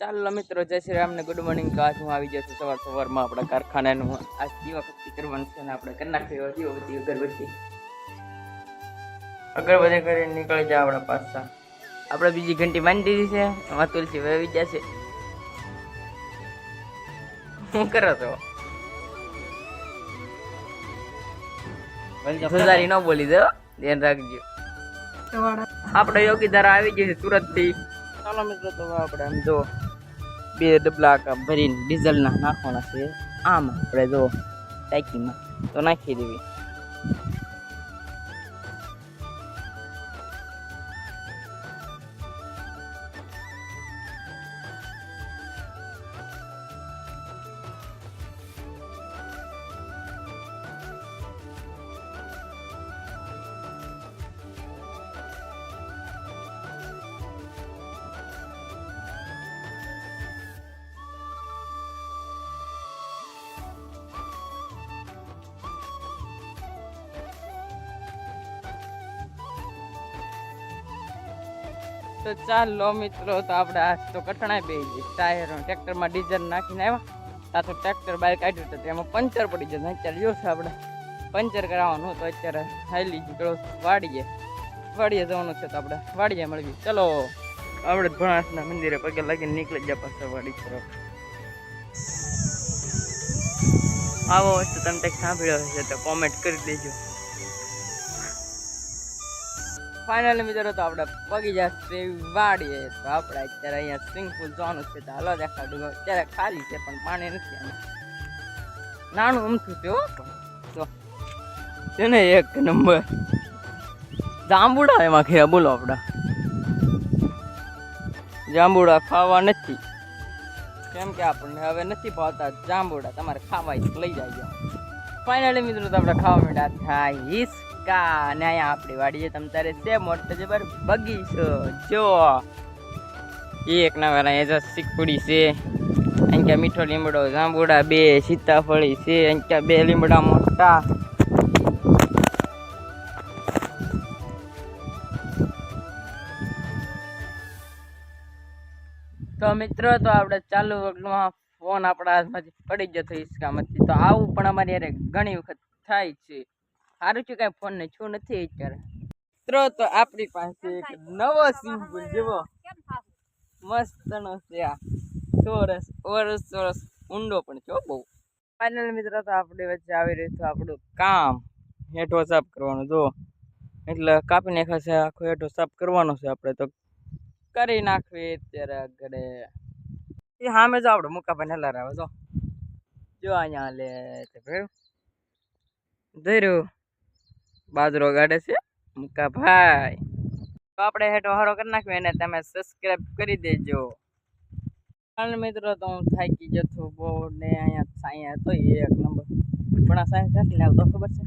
ચાલો મિત્રો જય શ્રી રામને ગુડ મોર્નિંગ તો આજ હું આવી ગયો છું સવાર સવારમાં આપણા કારખાનાનું. આજ દીવાબત્તી કરવાનું છે અને આપણે કરી નાખ્યો દીવાબત્તી અગરબત્તી. અગરબત્તી કરીને નીકળી જાય આપણા પાછા. આપણે બીજી ઘંટી બાંધી દીધી છે. એમાં તુલસી વહી જશે શું કરો તો સુધારી ન બોલી દો ધ્યાન રાખજો. આપણે યોગી ધારા આવી જશે છે સુરતથી ચાલો મિત્રો તો આપણે આમ જો બે ડબલા ભરીને ડીઝલના નાખવાના છે. આમાં આપણે જો ટાંકીમાં તો નાખી દેવી. તો ચાલો મિત્રો, તો આપણે આજ તો કઠણાઈ બે ટાયર, ટ્રેક્ટરમાં ડીઝલ નાખીને આવ્યા. તા તો ટ્રેક્ટર બહાર કાઢ્યું તો તેમાં પંચર પડી જશે અત્યારે જો આપણે. પંચર કરાવવાનું તો અત્યારે હાલી નીકળો વાડીએ. વાડીએ જવાનું છે તો આપણે. વાડીએ મળવી ચલો. આપણે ભણાસના મંદિરે પગે લાગીને નીકળી ગયા પાછા વાડી તરફ આવો વસ્તુ તમે કંઈક સાંભળ્યો હશે તો કોમેન્ટ કરી દેજો. ફાઇનલી મિત્રો, તો આપણે પગી જશે વાડીએ, તો આપણે અત્યારે અહીંયા સ્વિમિંગ પુલ જવાનું છે. તો હાલો દેખાડું અત્યારે ખાલી છે, પણ પાણી નથી નાનું અમથું છે હો છે ને એક નંબર. જાંબુડા એમાં ખીરા બોલો આપણા. જાંબુડા ખાવા નથી. કેમ કે આપણને હવે નથી ભાવતા જાંબુડા, તમારે ખાવા લઈ જાય ફાઇનલી મિત્રો, તો આપણે ખાવા મીઠા થાય હિસકા અને અહીંયા આપણી વાડીએ તમ તારે છે મોટો જબર? બગીચો. જો. એક ના વેલા એ જો શીખપુડી છે અહીંયા મીઠો લીમડો, જાંબુડા બે, સીતાફળી છે અહીંયા બે લીમડા મોટા. તો મિત્રો, તો આપણે ચાલુ વખતમાં ફોન આપણા હાથમાંથી પડી જતો હિસકામાંથી તો આવું પણ અમારી ઘણી વખત થાય છે. સારું છે કાંઈ ફોન ને છું નથી અત્યારે. મિત્રો તો આપણી પાસે એક નવો સિમ્પલ જેવો મસ્તનો છે આ. ચોરસ ઓરસ ચોરસ ઊંડો પણ છો બહુ. ફાઇનલ મિત્રો તો આપણી વચ્ચે આવી રહ્યું છે આપણું કામ. હેઠો સાફ કરવાનું જો એટલે કાપી નાખ્યા છે આખો હેઠો સાફ કરવાનો છે આપણે તો. કરી નાખવી અત્યારે આગળ. એ સામે જો આપણે મુકાભાઈ હલાર આવે જો જો અહીંયા લે ધર્યું. બાજરો ગાડે છે. મુકાભાઈ તો આપણે હેઠો હારો કરી નાખ્યો એને તમે સબસ્ક્રાઇબ કરી દેજો. હાલ મિત્રો, તો હું થાકી જતો બહુ ને અહીંયા સાયા હતો એક નંબર. પણ આ સાયા ચાટલી આવતો ખબર છે?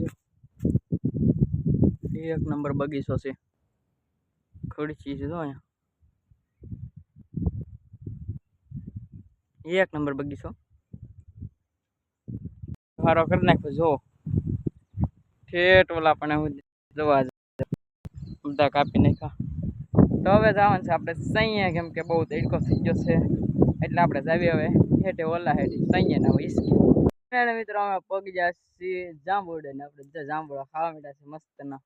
જો. એક નંબર બગીચો છે. ખુરશી છે જો અહીંયા. એક નંબર બગીચો. હારો કરી નાખ્યો જો. ઠેઠ ઓલા પણ જોવા બધા કાપી નાખ્યા. તો હવે જવાનું છે આપણે સૈયા, કેમ કે બહુ તડકો થઈ ગયો છે. એટલે આપણે જાવી હવે હેઠે ઓલા હેઠે, સૈયા ના હિસકી મિત્રો, અમે પગી ગયા છીએ જાંબુડે ને આપણે બધા જાંબુડા ખાવા મીઠા છે મસ્ત ના.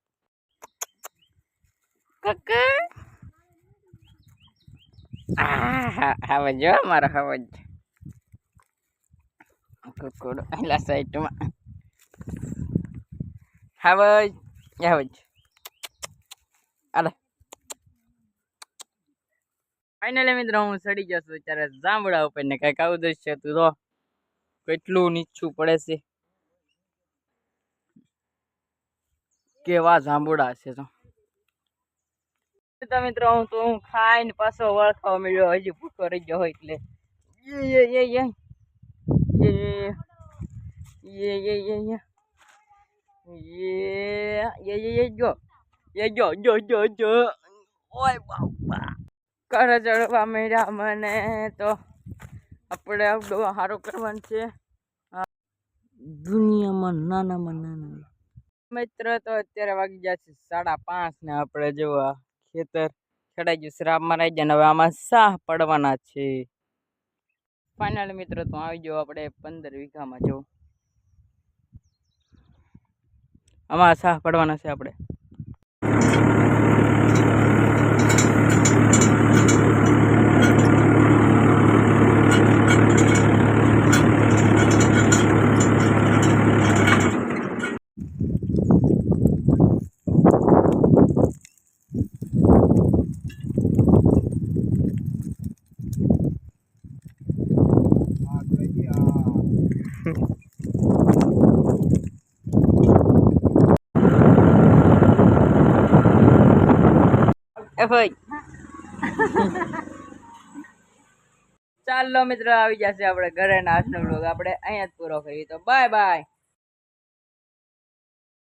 હવે જો મારો હવજ કુકડો, એલા સાઈડમાં. હવજ હવજ અરે ફાઇનલી મિત્રો, હું સડી ગયો છું. ત્યારે જાંબુડા ઉપર ને કંઈક આવું દ્રશ્ય તું તો કેટલું નીચું પડે છે. કેવા જાંબુડા છે તો. મિત્રો, હું તો, હું ખાઈને પાછો વળખાવા મળ્યો હજી ભૂખો રહી ગયો હોય એટલે. યે યે યે. યે યે યે યે યે. યે યે yeah, યે જો યે જો જો જો જો ઓય બાપા કરે ચડવા મળ્યા મને તો આપણે આવડો સારો કરવાનું છે દુનિયામાં નાનામાં નાના મિત્ર તો અત્યારે વાગી ગયા છે સાડા પાંચ ને આપણે જોવા ખેતર ખેડાઈ ગયું શ્રાપ મરાઈ ગયા હવે આમાં સાહ પડવાના છે ફાઇનલ મિત્રો તો આવી જાઓ આપણે પંદર વીઘામાં જો આમાં સાહ પડવાના છે આપણે. ભાઈ. ચાલો મિત્રો, આવી જશે આપણે ઘરે આજનો બ્લોગ આપણે અહીંયા જ પૂરો કરીએ. તો બાય બાય